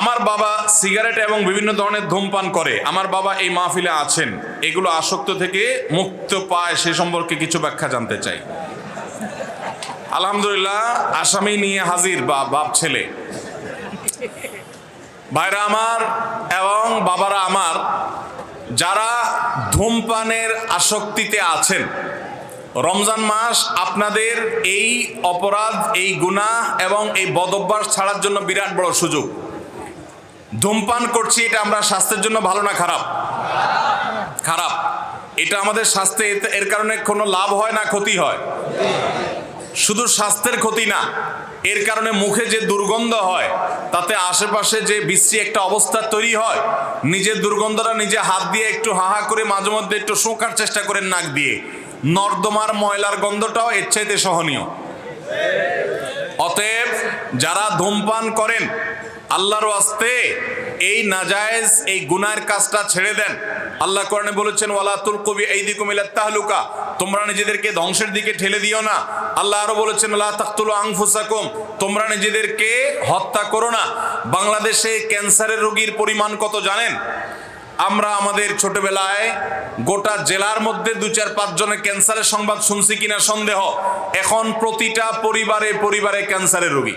আমার বাবা সিগারেট এবং বিভিন্ন ধরনের ধূমপান করে। আমার বাবা এই মাহফিলে আছেন। এগুলো আসক্ত থেকে মুক্ত পায় সে সম্পর্কে কিছু ব্যাখ্যা জানতে চাই। আলহামদুলিল্লাহ, আসামি নিয়ে হাজির বা বাপ ছেলে। ভাইরা আমার এবং বাবারা আমার, যারা ধূমপানের আসক্তিতে আছেন, রমজান মাস আপনাদের এই অপরাধ, এই গুনাহ এবং এই বদভ্যাস ছাড়ার জন্য বিরাট বড় সুযোগ। ধূমপান করছি, এটা আমরা স্বাস্থ্যের জন্য ভালো না, খারাপ? খারাপ। এটা আমাদের স্বাস্থ্যে এর কারণে কোনো লাভ হয় না, ক্ষতি হয়। শুধু স্বাস্থ্যের ক্ষতি না, এর কারণে মুখে যে দুর্গন্ধ হয়, তাতে আশেপাশে যে বিশ্রী একটা অবস্থা তৈরি হয়, নিজের দুর্গন্ধটা নিজে হাত দিয়ে একটু হাহা করে মাঝে মধ্যে একটু শোকার চেষ্টা করেন নাক দিয়ে। নর্দমার ময়লার গন্ধটাও এর চাইতে সহনীয়। অতএব যারা ধূমপান করেন, আল্লাহর আস্তে এই নাজায়েজ, এই গুনার কাজটা ছেড়ে দেন। আল্লাহ কোরআনে বলেছেন, ওয়ালা তুল কবি এই দিকুম তাহলুকা। তোমরা নিজেদেরকে ধ্বংসের দিকে ঠেলে দিও না। আল্লাহ আরও বলেছেন, লা তাকতুলু আনফুসাকুম। তোমরা নিজেদেরকে হত্যা করো না। বাংলাদেশে ক্যান্সারের রোগীর পরিমাণ কত জানেন? আমরা আমাদের ছোটবেলায় গোটা জেলার মধ্যে দু চার পাঁচ জনের ক্যান্সারের সংবাদ শুনছি কিনা সন্দেহ। এখন প্রতিটা পরিবারে পরিবারে ক্যান্সারের রোগী।